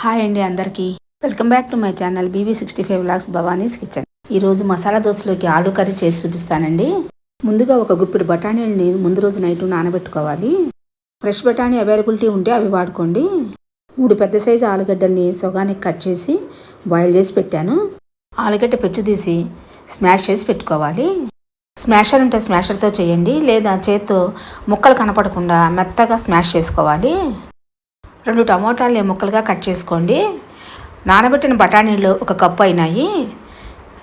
Hi అండి అందరికీ. Welcome back to my channel BB sixty five lakhs Bhavani's kitchen. ఈరోజు మసాలా దోశలోకి ఆలు కర్రీ చేసి చూపిస్తానండి. ముందుగా ఒక గుప్పిడి బఠానీలని ముందు రోజు నైట్ నానబెట్టుకోవాలి. ఫ్రెష్ బఠానీ అవైలబిలిటీ ఉంటే అవి వాడుకోండి. మూడు పెద్ద సైజు ఆలుగడ్డల్ని సొగానికి కట్ చేసి బాయిల్ చేసి పెట్టాను. ఆలుగడ్డ పెచ్చు తీసి స్మాష్ చేసి పెట్టుకోవాలి. స్మాషర్ ఉంటే స్మాషర్తో చేయండి లేదా చేత్తో ముక్కలు కనపడకుండా మెత్తగా స్మాష్ చేసుకోవాలి. రెండు టమోటాలని ముక్కలుగా కట్ చేసుకోండి. నానబెట్టిన బఠానీలు ఒక కప్పు అయినాయి.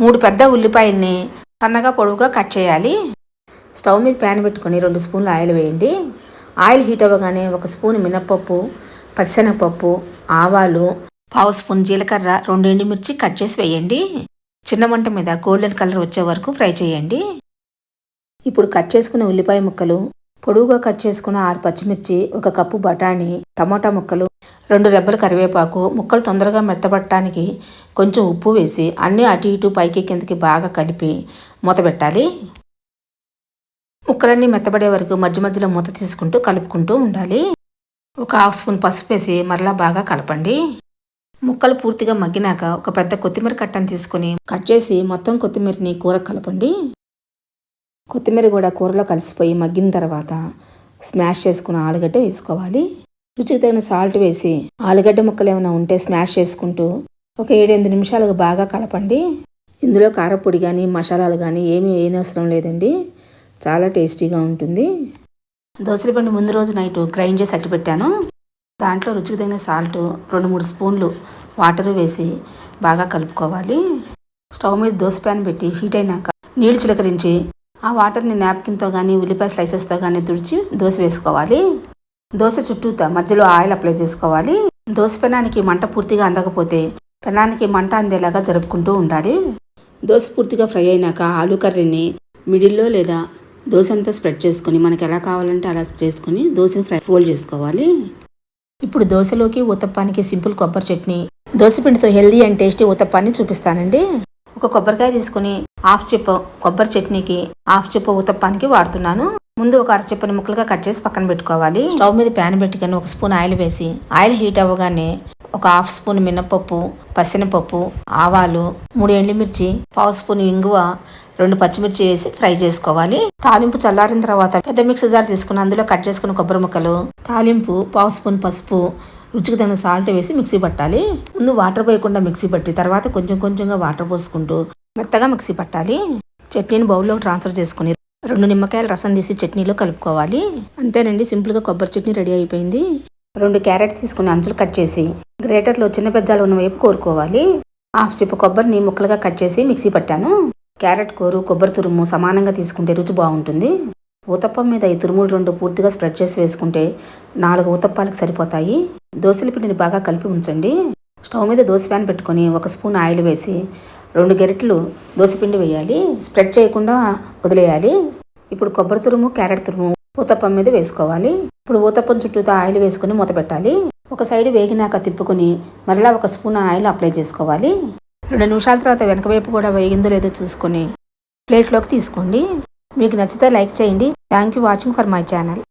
మూడు పెద్ద ఉల్లిపాయల్ని సన్నగా పొడవుగా కట్ చేయాలి. స్టవ్ మీద ప్యాన్ పెట్టుకొని రెండు స్పూన్లు ఆయిల్ వేయండి. ఆయిల్ హీట్ అవ్వగానే ఒక స్పూన్ మినప్పప్పు పచ్చెనగపప్పు ఆవాలు పావు స్పూన్ జీలకర్ర రెండు ఎండుమిర్చి కట్ చేసి వేయండి. చిన్న మంట మీద గోల్డెన్ కలర్ వచ్చే వరకు ఫ్రై చేయండి. ఇప్పుడు కట్ చేసుకున్న ఉల్లిపాయ ముక్కలు పొడువుగా కట్ చేసుకున్న ఆరు పచ్చిమిర్చి ఒక కప్పు బఠానీ టమోటా ముక్కలు రెండు రెబ్బల కరివేపాకు ముక్కలు తొందరగా మెత్తబట్టడానికి కొంచెం ఉప్పు వేసి అన్నీ అటు ఇటు పైకి కిందకి బాగా కలిపి మూత పెట్టాలి. ముక్కలన్నీ మెత్తబడే వరకు మధ్య మధ్యలో మూత తీసుకుంటూ కలుపుకుంటూ ఉండాలి. ఒక హాఫ్ స్పూన్ పసుపు వేసి మరలా బాగా కలపండి. ముక్కలు పూర్తిగా మగ్గినాక ఒక పెద్ద కొత్తిమీర కట్టను తీసుకుని కట్ చేసి మొత్తం కొత్తిమీరని కూర కలపండి. కొత్తిమీర కూడా కూరలో కలిసిపోయి మగ్గిన తర్వాత స్మాష్ చేసుకున్న ఆలుగడ్డ వేసుకోవాలి. రుచికి తగిన సాల్ట్ వేసి ఆలుగడ్డ ముక్కలు ఏమైనా ఉంటే స్మాష్ చేసుకుంటూ ఒక ఏడెనిమిది నిమిషాలకు బాగా కలపండి. ఇందులో కారపొడి కానీ మసాలాలు కానీ ఏమీ వేయనవసరం లేదండి. చాలా టేస్టీగా ఉంటుంది. దోసల పండు ముందు రోజు నైట్ గ్రైండ్ చేసి అట్టిపెట్టాను దాంట్లో రుచికి తగిన సాల్ట్ రెండు మూడు స్పూన్లు వాటర్ వేసి బాగా కలుపుకోవాలి. స్టవ్ మీద దోశ ప్యాన్ పెట్టి హీట్ అయినాక నీళ్ళు చిలకరించి ఆ వాటర్ని నాప్కిన్తో కానీ ఉల్లిపాయ స్లైసెస్తో కానీ తుడిచి దోశ వేసుకోవాలి. దోశ చుట్టూ మధ్యలో ఆయిల్ అప్లై చేసుకోవాలి. దోశ పెనానికి మంట పూర్తిగా అందకపోతే పెనానికి మంట అందేలాగా జరుపుకుంటూ ఉండాలి. దోశ పూర్తిగా ఫ్రై అయినాక ఆలు కర్రీని మిడిల్లో లేదా దోశ అంతా స్ప్రెడ్ చేసుకొని మనకు ఎలా కావాలంటే అలా చేసుకొని దోశని ఫ్రై ఫోల్డ్ చేసుకోవాలి. ఇప్పుడు దోశలోకి ఉత్తప్పానికి సింపుల్ కొబ్బరి చట్నీ దోశ పిండితో హెల్దీ అండ్ టేస్టీ ఉత్తప్పాన్ని చూపిస్తానండి. ఒక కొబ్బరికాయ తీసుకుని హాఫ్ చిప్ప కొబ్బరి చట్నీకి హాఫ్ చిప్ప ఉతప్పానికి వాడుతున్నాను. ముందు ఒక అరచెప్పని ముక్కలుగా కట్ చేసి పక్కన పెట్టుకోవాలి. స్టవ్ మీద ప్యాన్ పెట్టుకొని ఒక స్పూన్ ఆయిల్ వేసి ఆయిల్ హీట్ అవ్వగానే ఒక హాఫ్ స్పూన్ మినపప్పు పసినపప్పు ఆవాలు మూడు ఎండుమిర్చి పావు స్పూన్ ఇంగువ రెండు పచ్చిమిర్చి వేసి ఫ్రై చేసుకోవాలి. తాలింపు చల్లారిన తర్వాత పెద్ద మిక్సీ జార్ తీసుకుని అందులో కట్ చేసుకున్న కొబ్బరి ముక్కలు తాలింపు పావు స్పూన్ పసుపు రుచికి తగిన సాల్ట్ వేసి మిక్సీ పట్టాలి. ముందు వాటర్ పోయకుండా మిక్సీ పట్టి తర్వాత కొంచెం కొంచెంగా వాటర్ పోసుకుంటూ మెత్తగా మిక్సీ పట్టాలి. చట్నీని బౌల్లో ట్రాన్స్ఫర్ చేసుకుని రెండు నిమ్మకాయల రసం తీసి చట్నీలో కలుపుకోవాలి. అంతేనండి సింపుల్గా కొబ్బరి చట్నీ రెడీ అయిపోయింది. రెండు క్యారెట్ తీసుకుని అంచులు కట్ చేసి గ్రేటర్లో చిన్న పెద్దాలు ఉన్న వైపు కోరుకోవాలి. హాఫ్ చిప్ప కొబ్బరిని ముక్కలుగా కట్ చేసి మిక్సీ పట్టాను. క్యారెట్ కూరు కొబ్బరి తురుము సమానంగా తీసుకుంటే రుచి బాగుంటుంది. ఊతప్పం మీద ఈ తురుములు రెండు పూర్తిగా స్ప్రెడ్ చేసి వేసుకుంటే నాలుగు ఊతప్పాలకు సరిపోతాయి. దోశల పిండిని బాగా కలిపి ఉంచండి. స్టవ్ మీద దోశ ప్యాన్ పెట్టుకొని ఒక స్పూన్ ఆయిల్ వేసి రెండు గెరిట్లు దోసపిండి వేయాలి. స్ప్రెడ్ చేయకుండా వదిలేయాలి. ఇప్పుడు కొబ్బరి తురుము క్యారెట్ తురుము ఊతప్పం మీద వేసుకోవాలి. ఇప్పుడు ఊతప్పం చుట్టూతో ఆయిల్ వేసుకుని మూత పెట్టాలి. ఒక సైడ్ వేగినాక తిప్పుకొని మరలా ఒక స్పూన్ ఆయిల్ అప్లై చేసుకోవాలి. రెండు నిమిషాల తర్వాత వెనక వైపు కూడా వేగిందో లేదో చూసుకొని ప్లేట్లోకి తీసుకోండి. మీకు నచ్చితే లైక్ చేయండి. Thank you watching for my channel.